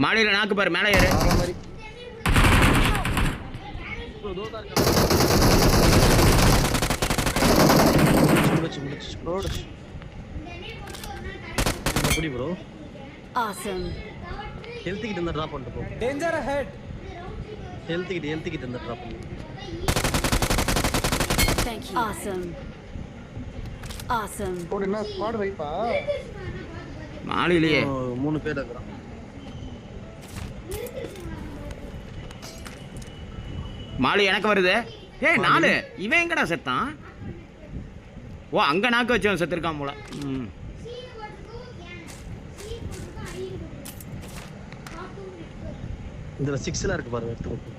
மாடியில் நாக்கு பாரு மேலே ஏறு மாதிரி ப்ரோ Awesome. ஹெல்த் கிட்ட இருந்தா ட்ராப் பண்ணிட்டு போ Danger ahead. Health kit health kit இருந்தா ட்ராப் பண்ணு Thank you. Awesome. Awesome. Road என்ன ஸ்குவாட் வைப்பா மாடியிலேயே ஓ, மூணு பேர் இருக்கிறான் மாலி எனக்கு வருது. ஏய் நாலு. இவன் எங்கடா செத்தான்? ஓ அங்க நாக்கு வச்சவன் செத்துருக்கான் போல. ம். இதுல சிக்ஸ்ல இருக்கு பாருங்க எடுத்து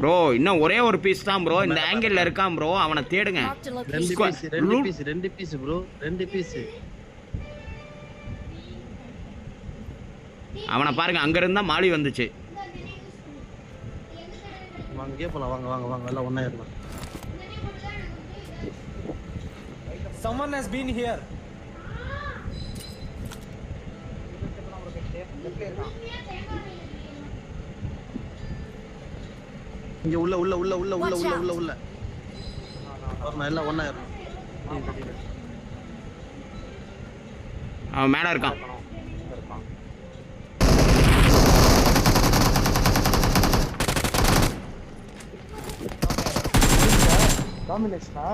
ப்ரோ இன்னும் ஒரே ஒரு பீஸ் தான் ப்ரோ. இந்த ஆங்கிள் இருக்கான் ப்ரோ. அவனை தேடுங்க. ரெண்டு. பீஸ் ரெண்டு. பீஸ் ரெண்டு பீஸ் ப்ரோ. ரெண்டு பீஸ் அவனை பாருங்க அங்க இருந்தா மாலி வந்துச்சு. வாங்க இங்கே போலாம். வாங்க வாங்க வாங்க. எல்லாம் ஏறலாம் Someone has been here. இங்க உள்ள உள்ள உள்ள உள்ள உள்ள உள்ள. உள்ள உள்ள. வரணும் எல்லாம் ஒண்ணா ஏறணும். அவன் மேல இருக்கான். டாமினேஷனா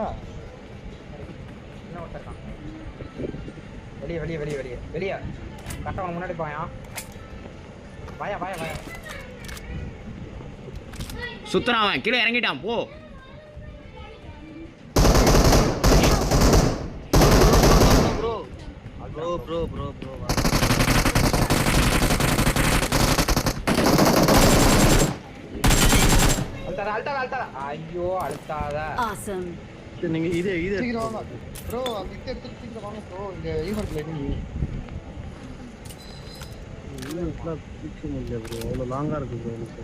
இன்னும் ஒருத்தன் இருக்கான்? வெளியே வெளியே வெளியே வெளியே. வெளியே. கரெக்டாக முன்னாடி போயா வாயா வாயா வாயா. சுத்துறான் அவன். கீழே இறங்கிட்டான். போ. ப்ரோ ப்ரோ ப்ரோ ப்ரோ அழுத்தாத அழுத்தாத அழுத்தாத. ஐயோ அழுத்தாத. Awesome. நீங்க இது இது ப்ரோ அந்த இது எடுத்து சீக்கிரம் வாங்க ப்ரோ இந்த ஈவெண்ட்ல இருந்து ஈவெண்ட்லாம் பிடிக்க முடியல ப்ரோ அவ்வளோ லாங்கா இருக்கு ப்ரோ எனக்கு.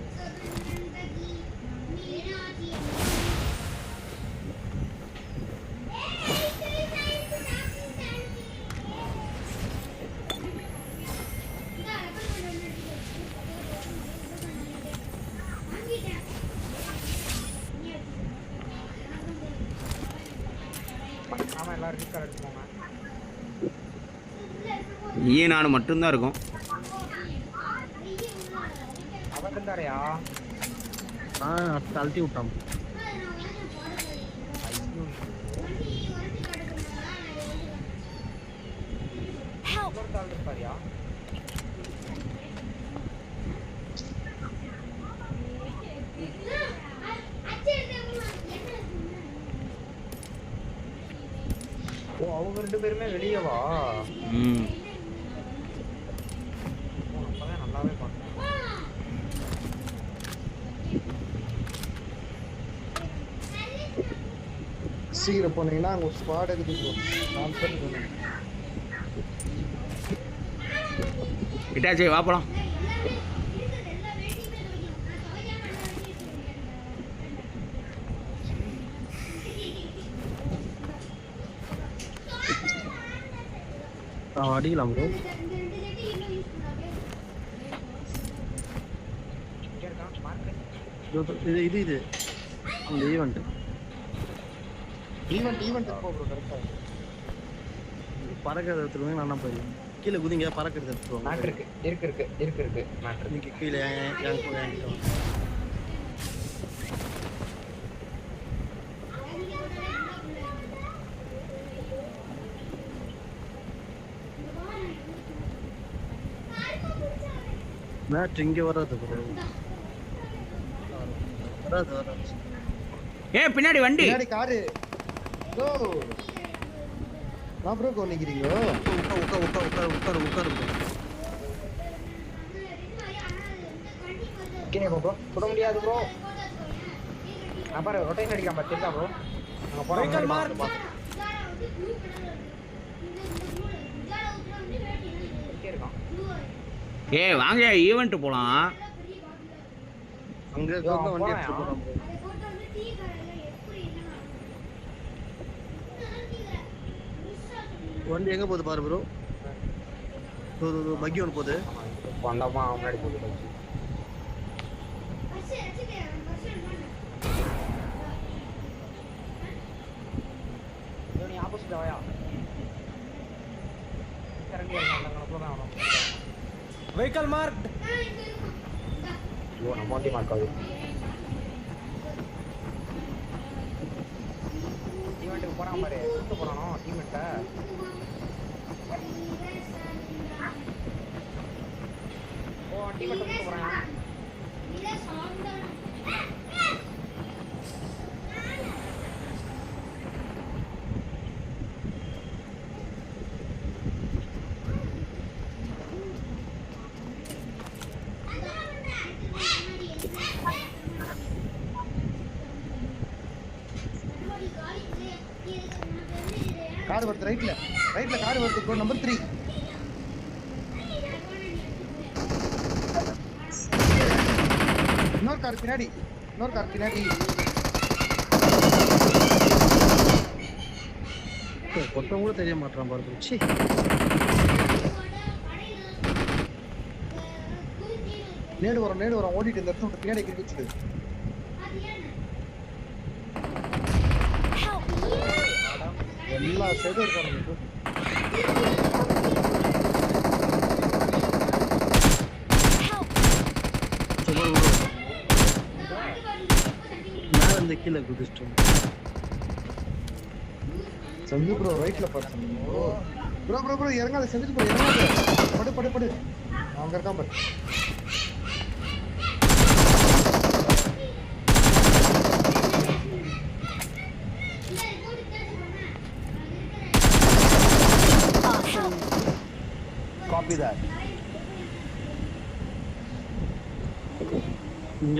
ஆமா எல்லாரும் ரிஸ்க் எடுத்து போங்க ஈ நான் மட்டும்தான் இருக்கும். அவன் இருந்தாரையா நான் அடுத்து அழுத்தி விட்டான். Help. இன்னொரு ஆள் இருப்பாரியா ஓ அவங்க ரெண்டு பேருமே வெளியே வா. ம். அப்பதான் நல்லாவே பார்த்தேன் சீக்கிரம் போனீங்கன்னா அங்க ஒரு ஸ்குவாட் இருக்குது நான் இட்டாச்சி வா அடிக்கலாம் ப்ரோ இது இது இது அந்த ஈவெண்ட் ஈவெண்ட் ஈவெண்ட் போ ப்ரோ கரெக்டா பறக்கிறது எடுத்துருவாங்க நான் என்ன போயிருவேன் கீழே குதிங்க பறக்கிறது எடுத்துருவாங்க மேட்ரு இருக்கு இருக்கு இருக்கு இருக்கு இருக்கு. மேட்ரு நீங்க கீழே என் என் மேட்ச் இங்க வராது ப்ரோ வராது வராது. ஏ பின்னாடி வண்டி. பின்னாடி காரு. ப்ரோ நான் ப்ரோ கோனிக்கிறீங்க உட்கார் உட்கார் உட்கார் உட்கார் உட்கார் bro. ஓகே ப்ரோ சுட முடியாது ப்ரோ நான் பாரு ரொட்டேஷன் அடிக்காம பாரு தெரியுதா ப்ரோ நாங்க போறோம் Vehicle முன்னாடி mark. பார்த்து. இங்கே இருக்கான் ஏ வாங்க ஈவெண்ட் போலாம். அங்க இருக்க வண்டி. எடுத்து. வண்டி எங்க போகுது பாரு ப்ரோ பக்கி ஒன்று போகுது. வந்தோமா முன்னாடி இதோ நீ ஆப்போசிட்ல வாயா இறங்கி வரணும், அந்த கணக்குல தான் வரணும். Marked. ஐயோ நம்ம வண்டி மார்க் ஆகுது ஈவெண்ட்டுக்கு போறான் பாரு. கூட்டு போறானோ. டீமெண்ட்டை ஓ டீமெண்ட்டை கூட்டு போறான். கார் வருது ரைட்ல ரைட்ல கார் வருது ப்ரோ நம்பர் த்ரீ இன்னொரு கார் பின்னாடி இன்னொரு கார் பின்னாடி. ஒருத்தன் கூட தெரிய மாட்டான் பாரு சி நேடு வரும் நேடு வரும். ஓடிட்டு இந்த இடத்துல பின்னாடி கிரிக்கி எல்லா சைடும் இருக்காங்க! மேல இருந்து கீழே குதிச்சிட்டோம் செஞ்சு ப்ரோ ரைட்ல பாரு ப்ரோ ப்ரோ ப்ரோ இறங்காத செஞ்சு ப்ரோ இறங்காத. படு படு படு. அங்க இருக்கான் பாரு. இங்க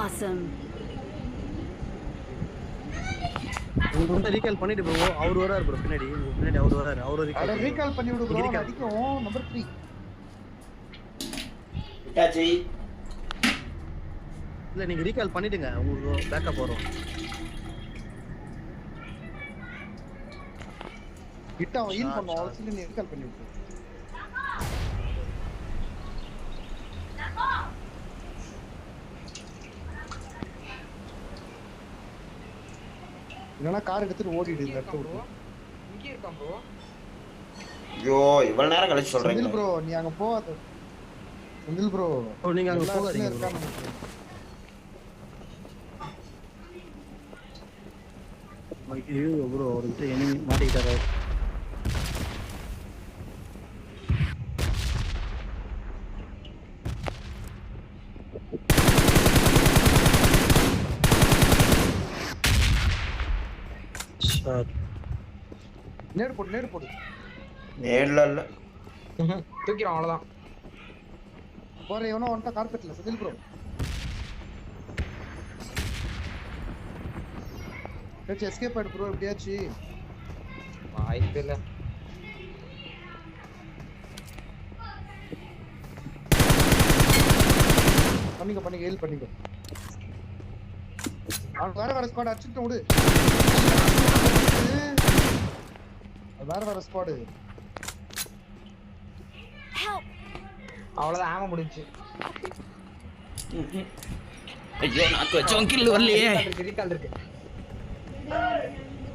Awesome. உங்களுக்கு வந்து ரீகால் பண்ணிட்டு ப்ரோ அவர் வராரு ப்ரோ பின்னாடி. உங்க பின்னாடி அவர் வராரு. அவர் அட ரீகால் ரீகால் பண்ணி விடு ப்ரோ. அடிக்கும் நம்பர் 3 இல்ல நீங்க ரீகால் பண்ணிடுங்க. உங்களுக்கு பேக்கப் வரும். கிட்ட ஹீல். அவன் சொல்லி நீ ரீகால் பண்ணி விடு இல்லைன்னா கார் எடுத்துட்டு ஓடிடு இந்த இடத்த விட்டு. இங்கே இருக்கான் ப்ரோ ஐயோ இவ்வளவு நேரம் கழிச்சு செந்தில் சொல்றீங்க ப்ரோ நீ அங்க போகாத செந்தில் ப்ரோ ஓ நீங்க அங்க போகாதீங்க நினைக்கிறேன். ஐயோ ப்ரோ அவர்கிட்ட enemy மாட்டிக்கிட்டாரு. நேடு போடு நேடு போடு. இல்ல இல்ல. தூக்கிறோம் அவ்வளோதான் போற எவனோ வந்துட்டா கார்பெட்ல செந்தில் ப்ரோ ஏச்சு எஸ்கேப் ஆயிடு ப்ரோ எப்படியாச்சு? வாய்ப்பு இல்லை. பண்ணிக்க பண்ணிக்க ஹெல்ப் பண்ணிக்க. அவன் வேற வேற ஸ்குவாட் அடிச்சுட்டு விடு வேற வேற ஸ்குவாடு Help! அவ்வளோதான் ஆம முடிஞ்சு. ஐயோ நாக்கு வச்சவன் கில்லு வரலையே. இருக்கு ரீகால் இருக்கு.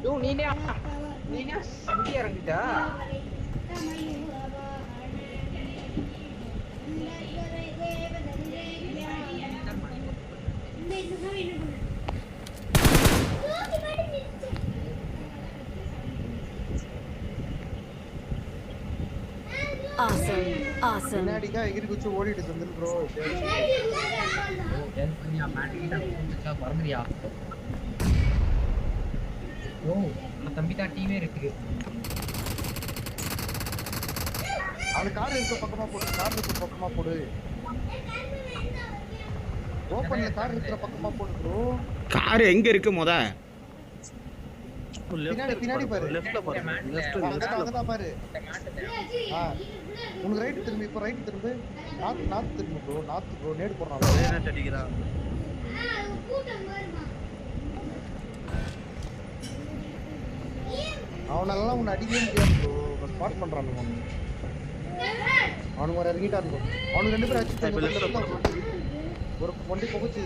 யோ நீனே நீனே இறங்கிட்டா? Awesome. பின்னாடிக்கா எகிரி குச்சி ஓடிட்டு செந்தில் ப்ரோ ஓ நம்ம தம்பி தான் டீமே இருக்கு. அந்த கார் இருக்க பக்கமா போடு கார் இருக்க பக்கமா போடு. ஓப்பன்ல கார் இருக்கிற பக்கமா போடு ப்ரோ கார் எங்கே இருக்கு முத? பின்னாடி, பின்னாடி பாரு. லெஃப்ட்ல பாரு. லெஃப்ட்ல அங்கதான் பாரு. ஆ உனக்கு ரைட் திரும்பி இப்போ ரைட் திரும்பு. நார்த் நார்த் திரும்பு ப்ரோ நார்த் ப்ரோ நேடு போடுறான். கிரேனேட் அடிக்கிறான். அவனெல்லாம் உன்னை அடிக்கவே முடியாது ப்ரோ ஸ்பாட் பண்றான் அவன். அவனுக்கு ஒரு இறங்கிட்டா இருக்கும் அவனுக்கு ரெண்டு பேரும் அடிச்சு. ஒரு வண்டி புகைச்சு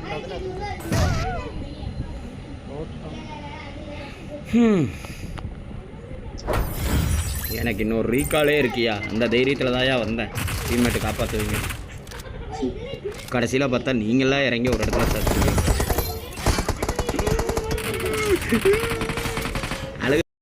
ஹம். எனக்கு இன்னொரு ரீகாலே இருக்கியா? அந்த தைரியத்தில் தான்யா வந்தேன் டீம்மேட்டு காப்பாற்றுவீங்க கடைசியில் பார்த்தா நீங்களாம் இறங்கி ஒரு இடத்துல சார்